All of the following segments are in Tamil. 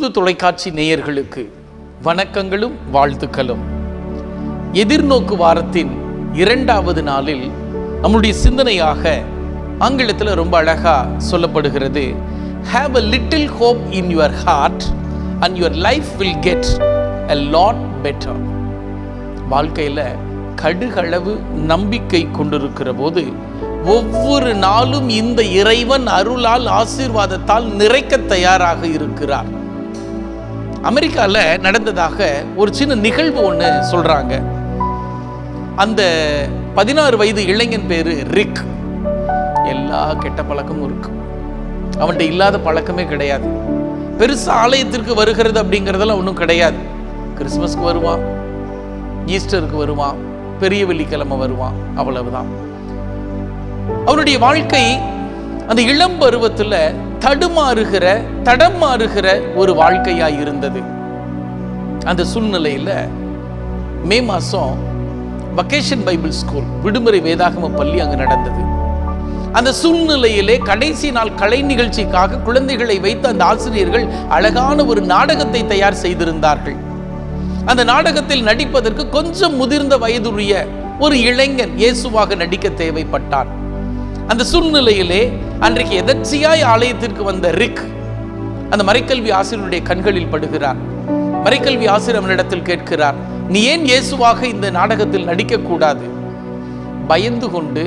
உருது தொலைக்காட்சி நேயர்களுக்கு வணக்கங்களும் வாழ்த்துக்களும். எதிர்நோக்கு வாரத்தின் இரண்டாவது நாளில் நம்முடைய சிந்தனையாக ஆங்கிலத்தில் ரொம்ப அழகாக சொல்லப்படுகிறது. Have a little hope in your heart and your life will get a lot better வாழ்க்கையில் கடுகளவு நம்பிக்கை கொண்டிருக்கிற போது ஒவ்வொரு நாளும் இந்த இறைவன் அருளால் ஆசீர்வாதத்தால் நிறைக்க தயாராக இருக்கிறார். அமெரிக்காவில் நடந்ததாக ஒரு சின்ன நிகழ்வு ஒன்று சொல்றாங்க. அந்த பதினாறு வயது இளைஞன் பேரு ரிக். எல்லா கெட்ட பழக்கமும் இருக்கு. அவன்கிட்ட இல்லாத பழக்கமே கிடையாது. பெருசா ஆலயத்திற்கு வருகிறது அப்படிங்கிறதெல்லாம் ஒன்றும் கிடையாது. கிறிஸ்மஸ்க்கு வருவான் ஈஸ்டருக்கு வருவான் பெரிய வெள்ளிக்கிழமை வருவான் அவ்வளவுதான். அவருடைய வாழ்க்கை அந்த இளம் பருவத்துல தடுமாறுகிற தடம் மாறுகிற ஒரு வாழ்க்கையா இருந்தது. அந்த சூழ்நிலையில மே மாசம் வகேஷன் பைபிள் ஸ்கூல் விடுமுறை வேதாகம பள்ளி அங்கு நடந்தது. அந்த சூழ்நிலையிலே கடைசி நாள் கலை நிகழ்ச்சிக்காக குழந்தைகளை வைத்து அந்த ஆசிரியர்கள் அழகான ஒரு நாடகத்தை தயார் செய்திருந்தார்கள். அந்த நாடகத்தில் நடிப்பதற்கு கொஞ்சம் முதிர்ந்த வயதுடைய ஒரு இளைஞன் இயேசுவாக நடிக்க தேவைப்பட்டான். அந்த சூழ்நிலையிலே அன்றைக்கு எதர்ச்சியாய் ஆலயத்திற்கு வந்த ரிக் அந்த மறைக்கல்வி ஆசிரியருடைய கண்களில் படுகிறார். மறைக்கல்வி ஆசிரியர் அவனிடத்தில் கேட்கிறார் நீ ஏன் இயேசுவாக இந்த நாடகத்தில் நடிக்கக்கூடாது? பயந்து கொண்டு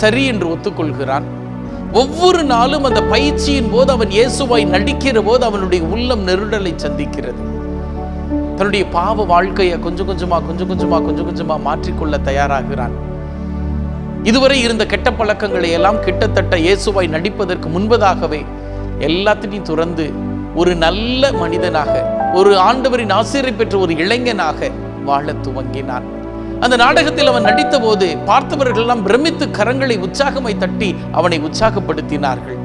சரி என்று ஒத்துக்கொள்கிறான். ஒவ்வொரு நாளும் அந்த பயிற்சியின் போது அவன் இயேசுவாய் நடிக்கிற போது அவனுடைய உள்ளம் நெருடலை சந்திக்கிறது. தன்னுடைய பாவ வாழ்க்கையை கொஞ்சம் கொஞ்சமாக கொஞ்சம் கொஞ்சமா கொஞ்சம் கொஞ்சமாக மாற்றிக்கொள்ள தயாராகிறான். இதுவரை இருந்த கெட்ட பழக்கங்களை எல்லாம் கிட்டத்தட்ட இயேசுவாய் நடிப்பதற்கு முன்பதாகவே எல்லாத்தையும் துறந்து ஒரு நல்ல மனிதனாக ஒரு ஆண்டவரின் ஆசிரியர் பெற்ற ஒரு இளைஞனாக வாழத் துவங்கினான். அந்த நாடகத்தில் அவன் நடித்த போது பார்த்தவர்கள் எல்லாம் பிரமித்து கரங்களை உற்சாகமாய் தட்டி அவனை உற்சாகப்படுத்தினார்கள்.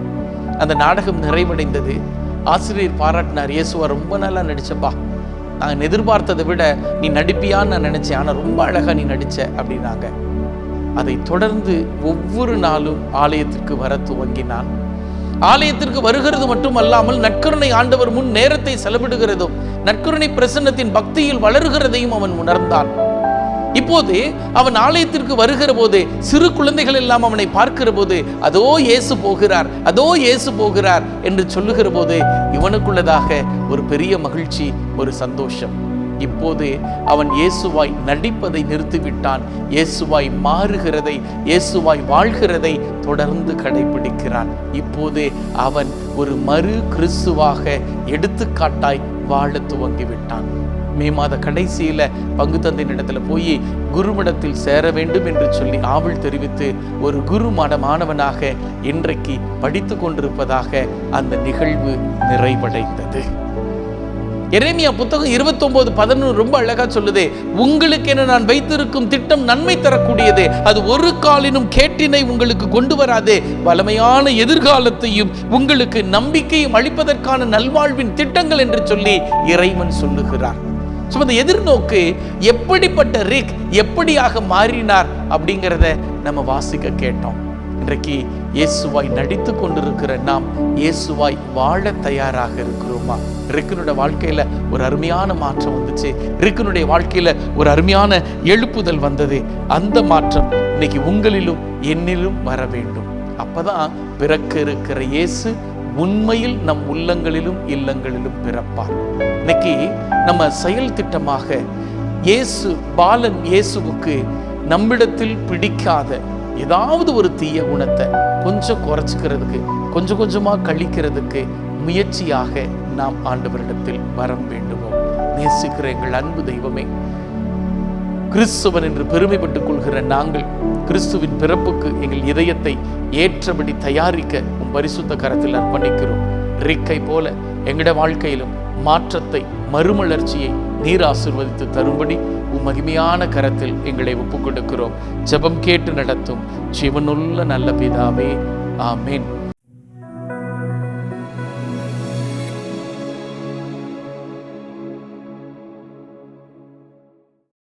அந்த நாடகம் நிறைவடைந்தது. ஆசிரியர் பாராட்டினார் இயேசுவா ரொம்ப நல்லா நடிச்சப்பா. நான் எதிர்பார்த்ததை விட நீ நடிப்பியான்னு நான் நினைச்சேன். ஆனா ரொம்ப அழகா நீ நடிச்ச அப்படின்னாங்க. அதை தொடர்ந்து ஒவ்வொரு நாளும் ஆலயத்திற்கு வர துவங்கினான். ஆலயத்திற்கு வருகிறது மட்டுமல்லாமல் நற்கருணை ஆண்டவர் முன் நேரத்தை செலவிடுகிறதும் நற்கருணை பிரசன்னத்தின் பக்தியில் வளருகிறதையும் அவன் உணர்ந்தான். இப்போது அவன் ஆலயத்திற்கு வருகிற போது சிறு குழந்தைகள் எல்லாம் அவனை பார்க்கிற போது அதோ இயேசு போகிறார் அதோ இயேசு போகிறார் என்று சொல்லுகிற போது இவனுக்குள்ளதாக ஒரு பெரிய மகிழ்ச்சி ஒரு சந்தோஷம். இப்போது அவன் இயேசுவாய் நடிப்பதை நிறுத்திவிட்டான். இயேசுவாய் மாறுகிறதை இயேசுவாய் வாழ்கிறதை தொடர்ந்து கடைபிடிக்கிறான். இப்போது அவன் ஒரு மறு கிறிஸ்துவாக எடுத்துக்காட்டாய் வாழ துவங்கிவிட்டான். மே மாத கடைசியில பங்கு தந்தையின் இடத்துல போய் குருமடத்தில் சேர வேண்டும் என்று சொல்லி ஆவல் தெரிவித்து ஒரு குரு மட மாணவனாக இன்றைக்கு படித்து கொண்டிருப்பதாக அந்த நிகழ்வு நிறைவடைந்தது. எரேமியா புத்தகம் இருபத்தொன்பது பதினொன்று ரொம்ப அழகா சொல்லுது உங்களுக்கு என நான் வைத்திருக்கும் திட்டம் நன்மை தரக்கூடியது. அது ஒரு காலினும் கேட்டினை உங்களுக்கு கொண்டு வராது. வளமையான எதிர்காலத்தையும் உங்களுக்கு நம்பிக்கையும் அளிப்பதற்கான நல்வாழ்வின் திட்டங்கள் என்று சொல்லி இறைவன் சொல்லுகிறார். ஸோ அந்த எதிர்நோக்கு எப்படிப்பட்ட ரிக் எப்படியாக மாறினார் அப்படிங்கிறத நம்ம வாசிக்க கேட்டோம். இன்றைக்கு இயேசுவாய் நடித்து கொண்டிருக்கிற நாம் இயேசுவாய் வாழ தயாராக இருக்கிறோமா? ரிக்கனுடைய வாழ்க்கையில ஒரு அருமையான மாற்றம் வந்துச்சு. ரிக்கனுடைய வாழ்க்கையில ஒரு அருமையான எழுப்புதல் வந்தது. அந்த மாற்றம் இன்னைக்கு உங்களிலும் என்னிலும் வர வேண்டும். அப்பதான் பிறக்க இருக்கிற இயேசு உண்மையில் நம் உள்ளங்களிலும் இல்லங்களிலும் பிறப்பார். இன்னைக்கு நம்ம செயல் திட்டமாக இயேசு பாலன் இயேசுவுக்கு நம்மிடத்தில் பிடிக்காத ஏதாவது ஒரு தீய குணத்தை கொஞ்சம் குறைச்சிக்கிறதுக்கு கொஞ்சம் கொஞ்சமா கழிக்கிறதுக்கு முயற்சியாக நாம் ஆண்டவரிடத்தில் வரம் வேண்டுவோம். நேசிக்கிற எங்கள் அன்பு தெய்வமே கிறிஸ்துவன் என்று பெருமைப்பட்டுக் கொள்கிற நாங்கள் கிறிஸ்துவின் பிறப்புக்கு எங்கள் இதயத்தை ஏற்றபடி தயாரிக்க உன் பரிசுத்த கரத்தில் அர்ப்பணிக்கிறோம். ரிக்கை போல எங்களோட வாழ்க்கையிலும் மாற்றத்தை மறுமலர்ச்சியை நீர் ஆசிர்வதித்து தரும்படி உம் மகிமையான கரத்தில் எங்களை ஒப்புக் கொடுக்கிறோம் ஜெபம் கேட்டு நடத்தும். ஜீவனுள்ள நல்ல பிதாவே. ஆமென்.